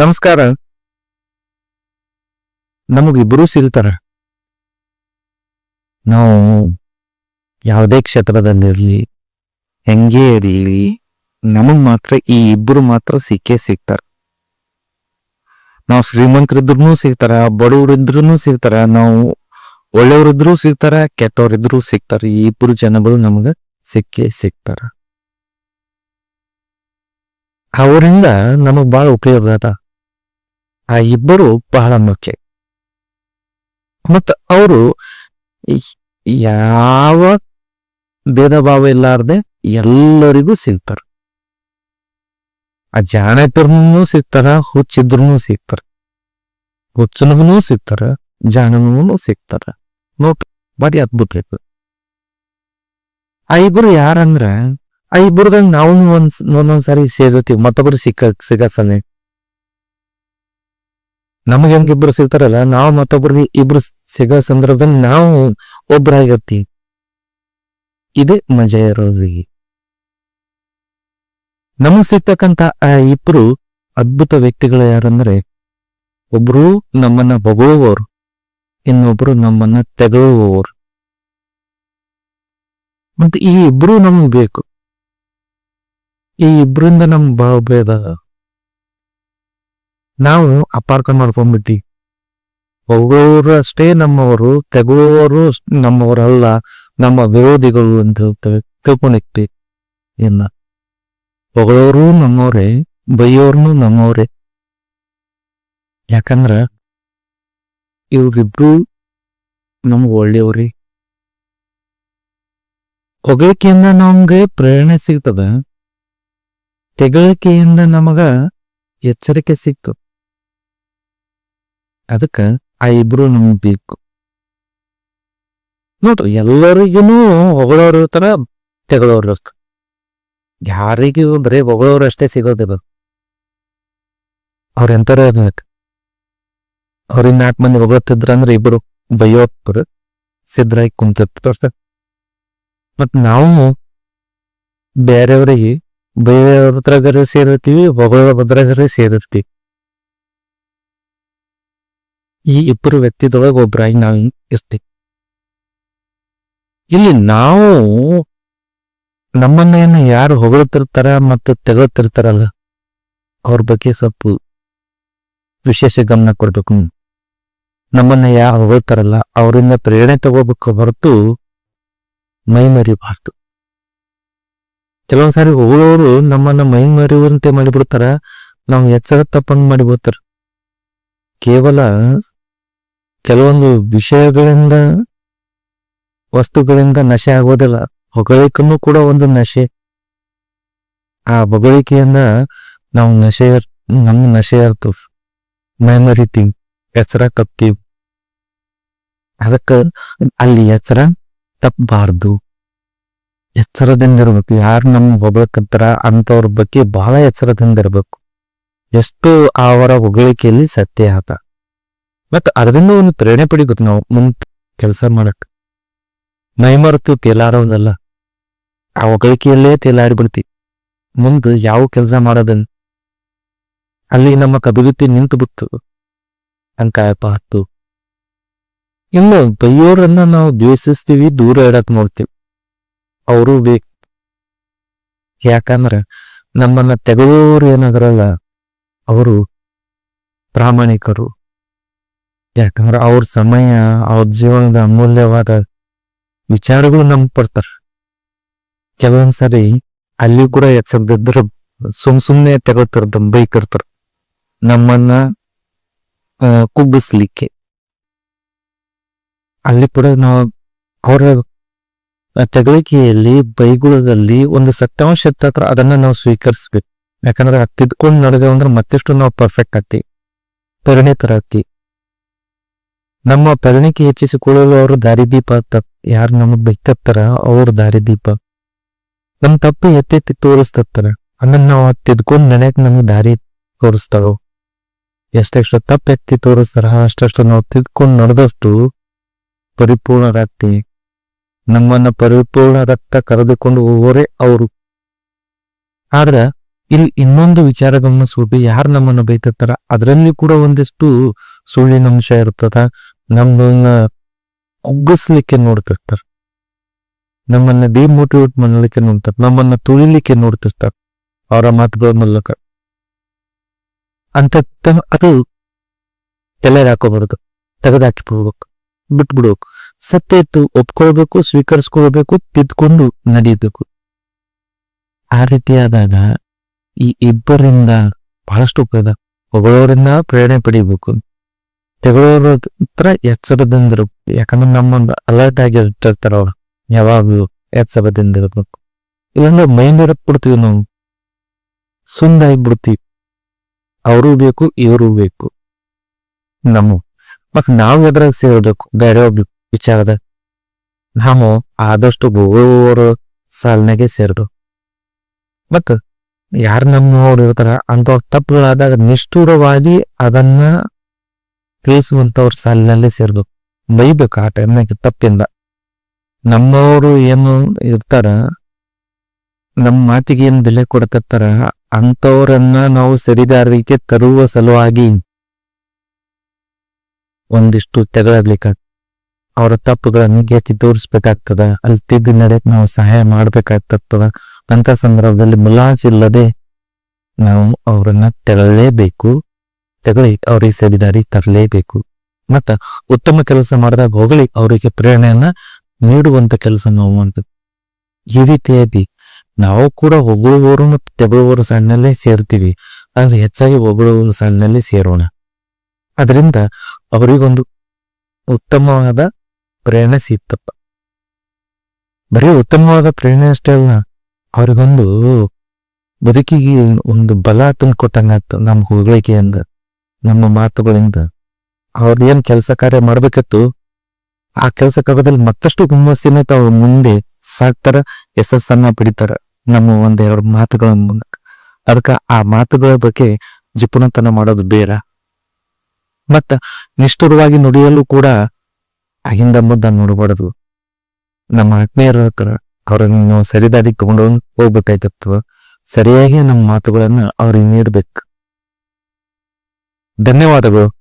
ನಮಸ್ಕಾರ. ನಮಗಿಬ್ರು ಸಿಗ್ತಾರ. ನಾವು ಯಾವುದೇ ಕ್ಷೇತ್ರದಲ್ಲಿರಲಿ, ಹೆಂಗೇ ಇರಲಿ, ನಮಗ್ ಮಾತ್ರ ಈ ಇಬ್ರು ಮಾತ್ರ ಸಿಕ್ಕೇ ಸಿಗ್ತಾರ. ನಾವು ಶ್ರೀಮಂತರಿದ್ರು ಸಿಗ್ತಾರ ಬಡವರಿದ್ರು ಸಿಗ್ತಾರ, ನಾವು ಒಳ್ಳೆಯವರಿದ್ರು ಸಿಗ್ತಾರ, ಕೆಟ್ಟವರಿದ್ರು ಸಿಗ್ತಾರ, ಈ ಇಬ್ರು ಜನಗಳು ನಮಗ ಸಿಕ್ಕೇ ಸಿಗ್ತಾರ. ಅವರಿಂದ ನಮಗ್ ಬಹಳ ಉಪಯೋಗ ಅದ. ಆ ಇಬ್ಬರು ಬಹಳ ಮುಖ್ಯ. ಮತ್ತ ಅವರು ಯಾವ ಭೇದ ಭಾವ ಇಲ್ಲಾರ್ದೆ ಎಲ್ಲರಿಗೂ ಸಿಗ್ತಾರ. ಆ ಜಾಣ ಸಿಗ್ತಾರ ಹುಚ್ಚಿದ್ರು ಸಿಗ್ತಾರ. ಹುಚ್ಚನಗೂ ಸಿಗ್ತಾರ ಜಾಣನೂ ಸಿಗ್ತಾರ. ನೋಡ್ರಿ ಬಾರಿ ಅದ್ಭುತ ಇತ್ತು ಆ ಇಬ್ರು ಯಾರಂದ್ರ, ಆ ಇಬ್ಬರದಾಗ ನಾವು ಒಂದ್, ಒಂದೊಂದ್ಸಾರಿ ಸೇರಿರ್ತೀವಿ ಮತ್ತೊಬ್ರು ಸಿಕ್ಕ ಸಿಗ ಸನ್ನೆ ನಮಗೆ ಹೆಂಗ್ ಇಬ್ರು ಸಿಗ್ತಾರಲ್ಲ, ನಾವು ಮತ್ತೊಬ್ರಿಗೆ ಇಬ್ರು ಸಿಗೋ ಸಂದರ್ಭದಲ್ಲಿ ನಾವು ಒಬ್ರಾಗಿರ್ತೀವಿ. ಇದೇ ಮಜಾ ರೋಜಿಗೆ ನಮಗ್ ಸಿಗ್ತಕ್ಕಂತ ಆ ಇಬ್ರು ಅದ್ಭುತ ವ್ಯಕ್ತಿಗಳು ಯಾರಂದ್ರೆ, ಒಬ್ರು ನಮ್ಮನ್ನ ಬಗುವವರು ಇನ್ನೊಬ್ರು ನಮ್ಮನ್ನ ತೆಗಳುವವರು. ಮತ್ತೆ ಈ ಇಬ್ರು ನಮಗ್ ಬೇಕು. ಈ ಇಬ್ರಿಂದ ನಮ್ ಭಾವ ಭೇದ ನಾವು ಅಪಾರ್ಕನ್ ಮಾಡ್ಕೊಂಡ್ಬಿಟ್ಟಿ ಒಬ್ಬರು ಅಷ್ಟೇ ನಮ್ಮವರು ತೆಗುವವರು ನಮ್ಮವರಲ್ಲ, ನಮ್ಮ ವಿರೋಧಿಗಳು ಅಂತ ಹೇಳ್ತೇವೆ ತಿಳ್ಕೊಂಡಿರ್ತಿ ಇನ್ನ ಹೊಗಳೋರು ನಮ್ಮವ್ರೆ, ಬೈಯೋರ್ನು ನಮ್ಮವ್ರೆ. ಯಾಕಂದ್ರ ಇವ್ರಿಬ್ರು ನಮ್ಗೆ ಒಳ್ಳೆಯವ್ರಿ. ಹೊಗಳಿಕೆಯಿಂದ ನಮ್ಗೆ ಪ್ರೇರಣೆ ಸಿಗ್ತದ, ತೆಗಳಿಕೆಯಿಂದ ನಮಗ ಎಚ್ಚರಿಕೆ ಸಿಕ್ತು ಅದಕ್ಕ ಆ ಇಬ್ರು ನಮ್ಗೆ ಬೇಕು ನೋಡ್ರಿ ಎಲ್ಲರಿಗೂ ಹೊಗಳೋರು ಇರ್ತಾರ, ತೆಗಳೋರು ಇರ್ತಾರ. ಯಾರಿಗೂ ಬರೀ ಹೊಗಳೋರು ಅಷ್ಟೇ ಸಿಗೋದಿಲ್ಲ ಅವ್ರ ಎಂತಾರ ಇರ್ಬೇಕು ಅವ್ರಿನ್ ನಾಲ್ಕು ಮಂದಿ ಹೊಗಳತ್ತಿದ್ರ ಅಂದ್ರೆ ಇಬ್ರು ಬೈಯೋರು ಸಿದ್ರಾಗಿ ಕುಂತಿರ್ತಾರ ಮತ್ ನಾವು ಬೇರೆಯವರಿಗೆ ಬೈಯೋದ್ರಾಗರೆ ಸೇರಿರ್ತೀವಿ ಹೊಗಳ ಬದ್ರಾಗರೆ ಸೇರಿರ್ತೀವಿ. ಈ ಇಬ್ಬರು ವ್ಯಕ್ತಿದೊಳಗೆ ಒಬ್ಬರಾಗಿ ನಾವು ಇರ್ತೀವಿ. ಇಲ್ಲಿ ನಾವು ನಮ್ಮನ್ನೇನು ಯಾರು ಹೊಗಳ್ತಿರ್ತಾರ ಮತ್ತು ತೆಗಳ್ತಿರ್ತಾರಲ್ಲ, ಅವ್ರ ಬಗ್ಗೆ ಸ್ವಲ್ಪ ವಿಶೇಷ ಗಮನ ಕೊಡ್ಬೇಕು. ನಮ್ಮನ್ನ ಯಾರು ಹೊಗಳ್ತಾರಲ್ಲ, ಅವರಿಂದ ಪ್ರೇರಣೆ ತಗೋಬೇಕು ಹೊರತು ಮೈ ಮರಿಬಾರ್ದು ಕೆಲವೊಂದ್ಸಾರಿ ಹೊಗಳೋರು ನಮ್ಮನ್ನ ಮೈ ಮರಿಯುವಂತೆ ಮಾಡಿಬಿಡ್ತಾರ, ನಾವು ಎಚ್ಚರ ತಪ್ಪಂಗ್ ಮಾಡಿಬಿಡ್ತಾರ. ಕೇವಲ ಕೆಲವೊಂದು ವಿಷಯಗಳಿಂದ, ವಸ್ತುಗಳಿಂದ ನಶೆ ಆಗೋದಿಲ್ಲ. ಹೊಗಳಿಕೆನೂ ಕೂಡ ಒಂದು ನಶೆ. ಆ ಹೊಗಳಿಕೆಯಿಂದ ನಾವು ನಶೆ, ನಮ್ಮ ನಶೆ ಆಗ್ತವ್ ಮೆಮೊರಿ ತಿಂಗ್ ಎಚ್ಚರ ತಪ್ತೀವಿ ಅದಕ್ಕೆ ಅಲ್ಲಿ ಎಚ್ಚರ ತಪ್ಪಬಾರ್ದು. ಎಚ್ಚರದಿಂದ ಇರಬೇಕು. ಯಾರು ನಮ್ಮ ಹೊಗಳಕತ್ತಾರ ಅಂಥವ್ರ ಬಗ್ಗೆ ಬಹಳ ಎಚ್ಚರದಿಂದ ಇರಬೇಕು. ಎಷ್ಟು ಅವರ ಹೊಗಳಿಕೆಯಲ್ಲಿ ಸತ್ಯ ಆತ. ಮತ್ತ ಅದರಿಂದ ಒಂದು ಪ್ರೇರಣೆ ಪಡಿಬೇಕು ನಾವು ಮುಂದೆ ಕೆಲಸ ಮಾಡಕ್. ಮೈಮರೆತು ತೇಲಾರೋದಲ್ಲ ಆ ಒಗಳಿಕೆಯಲ್ಲೇ ತೇಲಾರಿ ಬಿಡ್ತೀವಿ ಮುಂದೆ ಯಾವ ಕೆಲಸ ಮಾಡೋದನ್ನ ಅಲ್ಲಿ ನಮ್ಮ ಕಬಿಗುತ್ತಿ ನಿಂತು ಬಿಟ್ಟು ಅಂಕಾಯಪ್ಪ ಹತ್ತು. ಇನ್ನು ಬೈಯೋರನ್ನ ನಾವು ದ್ವೇಷಿಸ್ತೀವಿ, ದೂರ ಇಡಕ್ ನೋಡ್ತೀವಿ. ಅವರು ಬೇಕು. ಯಾಕಂದ್ರ ನಮ್ಮನ್ನ ತೆಗೆದೋರು ಏನಾದ್ರಲ್ಲ ಅವರು ಪ್ರಾಮಾಣಿಕರು. ಯಾಕಂದ್ರ ಅವ್ರ ಸಮಯ, ಅವ್ರ ಜೀವನದ ಅಮೂಲ್ಯವಾದ ವಿಚಾರಗಳು ನಮ್ ಬರ್ತಾರ ಕೆಲವೊಂದ್ಸರಿ ಅಲ್ಲಿ ಕೂಡ ಎಚ್ಚರದಿದ್ರ ಸುಮ್ ಸುಮ್ನೆ ತೆಗೊಳ್ತಿರ್ತ ಬೈಕಿರ್ತಾರ ನಮ್ಮನ್ನ ಕುಗ್ಗಿಸ್ಲಿಕ್ಕೆ. ಅಲ್ಲಿ ಕೂಡ ನಾವು ಅವರ ತೆಗಳಿಕೆಯಲ್ಲಿ, ಬೈಗುಳದಲ್ಲಿ ಒಂದು ಸತ್ಯಾಂಶ ಹತ್ರ ಅದನ್ನ ನಾವು ಸ್ವೀಕರಿಸ್ಬೇಕು. ಯಾಕಂದ್ರೆ ತಿದ್ಕೊಂಡು ನಡೆದೇವಂದ್ರೆ ಮತ್ತಿಷ್ಟು ನಾವು ಪರ್ಫೆಕ್ಟ್ ಆಗ್ತೀವಿ. ಪರಿಣಿತರ ಆಗ್ತೀವಿ ನಮ್ಮ ಪರಿಣಿಕೆ ಹೆಚ್ಚಿಸಿಕೊಳ್ಳಲು ಅವರು ದಾರಿದೀಪ ಯಾರು ನಮಗ್ ಬೇಕತ್ತಾರ? ಅವ್ರ ದಾರಿದೀಪ. ನಮ್ ತಪ್ಪು ಎತ್ತೆತ್ತಿ ತೋರಿಸ್ತಾರ ಅದನ್ನ ನಾವು ತಿದ್ಕೊಂಡ್ ನಡೆಯಕ್ ನಮ್ಗೆ ದಾರಿ ತೋರಿಸ್ತಾರೋ. ಎಷ್ಟೆಷ್ಟು ತಪ್ಪು ಎತ್ತಿ ತೋರಿಸ್ತಾರ, ಅಷ್ಟಷ್ಟು ನಾವು ತಿದ್ಕೊಂಡು ನಡೆದಷ್ಟು ಪರಿಪೂರ್ಣರಾಗ್ತೀವಿ. ನಮ್ಮನ್ನ ಪರಿಪೂರ್ಣ ರಕ್ತ ಕರೆದುಕೊಂಡು ಹೋಗೋರೆ ಅವರು. ಆದ್ರ ಇಲ್ಲಿ ಇನ್ನೊಂದು ವಿಚಾರ ಗಮನಿಸ್ಬೇಕು ಯಾರು ನಮ್ಮನ್ನ ಬೈತಿರ್ತಾರ? ಅದರಲ್ಲಿ ಕೂಡ ಒಂದಿಷ್ಟು ಸುಳ್ಳಿನ ಅಂಶ ಇರ್ತದ. ನಮ್ಮನ್ನ ಕುಗ್ಗಿಸ್ಲಿಕ್ಕೆ ನೋಡ್ತಿರ್ತಾರ. ನಮ್ಮನ್ನ ಡಿಮೋಟಿವೇಟ್ ಮಾಡಲಿಕ್ಕೆ ನೋಡ್ತಾರ. ನಮ್ಮನ್ನ ತುಳಿಲಿಕ್ಕೆ ನೋಡ್ತಿರ್ತಾರ. ಅವರ ಮಾತುಗಳ ಮೂಲಕ. ಅಂತ ಅದು ಎಲ್ಲರೂ ಹಾಕೋಬಾರ್ದು. ತೆಗೆದಾಕಿಬಿಡ್ಬೇಕು ಬಿಟ್ಬಿಡ್ಬೇಕು. ಸತ್ಯ ಇತ್ತು ಒಪ್ಕೊಳ್ಬೇಕು, ಸ್ವೀಕರಿಸ್ಕೊಳ್ಬೇಕು, ತಿದ್ಕೊಂಡು ನಡೀಬೇಕು. ಆ ರೀತಿಯಾದಾಗ ಈ ಇಬ್ಬರಿಂದ ಬಹಳಷ್ಟು ಉಪಯೋಗ. ಹೊಗಳೋರಿಂದ ಪ್ರೇರಣೆ ಪಡಿಬೇಕು. ತೆಗಳೋರ ಹತ್ರ ಎಚ್ಚರದಿಂದ ಇರ್ಬೇಕು. ಯಾಕಂದ್ರೆ ನಮ್ಮೊಂದು ಅಲರ್ಟ್ ಆಗಿ ಇಟ್ಟಿರ್ತಾರ ಅವ್ರು. ಯಾವಾಗ್ಲೂ ಎಚ್ಚರದಿಂದ ಇರ್ಬೇಕು. ಇಲ್ಲಾಂದ್ರೆ ಮೈಂಡ್ ಇರಕ್ ಬಿಡ್ತೀವಿ ನಾವು. ಸುಂದಾಗಿ ಬಿಡ್ತೀವಿ. ಅವರು ಬೇಕು, ಇವರು ಬೇಕು. ನಮ್ಮ ಮತ್ತೆ ನಾವು ಎದ್ರಾಗ ಸೇರ್ಬೇಕು. ಬೇರೆ ಒಬ್ಬ ವಿಚಾರದ. ನಾವು ಆದಷ್ಟು ಹೋಗುವವರ ಸಾಲಿನಾಗೆ ಸೇರ್ಬೇಕು. ಮತ್ತ ಯಾರು ನಮ್ಮವ್ರು ಇರ್ತಾರ ಅಂತವ್ರ ತಪ್ಪುಗಳಾದಾಗ ನಿಷ್ಠುರವಾಗಿ ಅದನ್ನ ತಿಳಿಸುವಂತವ್ರ ಸಾಲಿನಲ್ಲೇ ಸೇರ್ಬೇಕು ಬೈಬೇಕು ಆ ಟೈಮ್ನಾಗ ತಪ್ಪಿಂದ. ನಮ್ಮವರು ಏನು ಇರ್ತಾರ ನಮ್ಮ ಮಾತಿಗೆ ಏನು ಬೆಲೆ ಕೊಡಕತ್ತಾರ ಅಂಥವ್ರನ್ನ ನಾವು ಸರಿದಾರಿಗೆ ತರುವ ಸಲುವಾಗಿ ಒಂದಿಷ್ಟು ತೆಗೆದಾಗ್ಲಿಕ್ಕ ಅವರ ತಪ್ಪುಗಳನ್ನು ಗೆತ್ತಿ ತೋರಿಸ್ಬೇಕಾಗ್ತದ ಅಲ್ಲಿ ತಿದ್ದು ನಡೆಯಕ್ಕೆ ನಾವು ಸಹಾಯ ಮಾಡ್ಬೇಕಾಗ್ತದ ಅಂತ ಸಂದರ್ಭದಲ್ಲಿ ಮುಲಾಜಿಲ್ಲದೆ ನಾವು ಅವರನ್ನ ತೆಗಳಲೇಬೇಕು ತೆಗಳಿ ಅವರಿಗೆ ಸರಿದಾರಿ ತರಲೇಬೇಕು. ಮತ್ತ ಉತ್ತಮ ಕೆಲಸ ಮಾಡಿದಾಗ ಹೊಗಳಿ ಅವರಿಗೆ ಪ್ರೇರಣೆಯನ್ನ ನೀಡುವಂತ ಕೆಲಸ ನಾವು ಈ ರೀತಿಯಾಗಿ ನಾವು ಕೂಡ ಹೊಗಳುವವರು ಮತ್ತು ತೆಗಳುವವರ ಸಣ್ಣಲ್ಲೇ ಸೇರ್ತೀವಿ. ಆದ್ರೆ ಹೆಚ್ಚಾಗಿ ಹೊಗಳುವ ಸಾಲಿನಲ್ಲಿ ಸೇರೋಣ. ಅದರಿಂದ ಅವರಿಗೊಂದು ಉತ್ತಮವಾದ ಪ್ರೇರಣೆ ಸಿಗ್ತಪ್ಪ. ಬರೀ ಉತ್ತಮವಾದ ಪ್ರೇರಣೆ ಅಷ್ಟೇ ಅಲ್ಲ ಅವ್ರಿಗೊಂದು ಬದುಕಿಗೆ ಒಂದು ಬಲ ತಂದು ಕೊಟ್ಟಂಗಾಗ್ತದೆ ನಮ್ಮ ಹೊಗಳಿಕೆಯಿಂದ ನಮ್ಮ ಮಾತುಗಳಿಂದ. ಅವ್ರ ಏನು ಕೆಲಸ ಕಾರ್ಯ ಮಾಡಬೇಕಿತ್ತು, ಆ ಕೆಲಸ ಕಾರ್ಯದಲ್ಲಿ ಮತ್ತಷ್ಟು ಹುಮ್ಮಸ್ಸಿನ ತಾವು ಮುಂದೆ ಸಾಕ್ತಾರ, ಯಶಸ್ಸನ್ನ ಪಡಿತಾರ ನಮ್ಮ ಒಂದೆರಡು ಮಾತುಗಳ ಮೂಲಕ. ಅದಕ್ಕ ಆ ಮಾತುಗಳ ಬಗ್ಗೆ ಜಿಪುಣತನ ಮಾಡೋದು ಬೇಡ. ಮತ್ತ ನಿಷ್ಠುರವಾಗಿ ನುಡಿಯಲು ಕೂಡ ಹಿಂದ ಮುದ್ದ ನೋಡಬಾರದು. ನಮ್ಮ ಆತ್ಮೀಯರ ಹತ್ರ ಅವ್ರನ್ನ ನಾವು ಸರಿದಾರಿ ತಗೊಂಡು ಸರಿಯಾಗಿ ನಮ್ಮ ಮಾತುಗಳನ್ನು ಅವ್ರಿಗೆ ನೀಡ್ಬೇಕು. ಧನ್ಯವಾದಗಳು.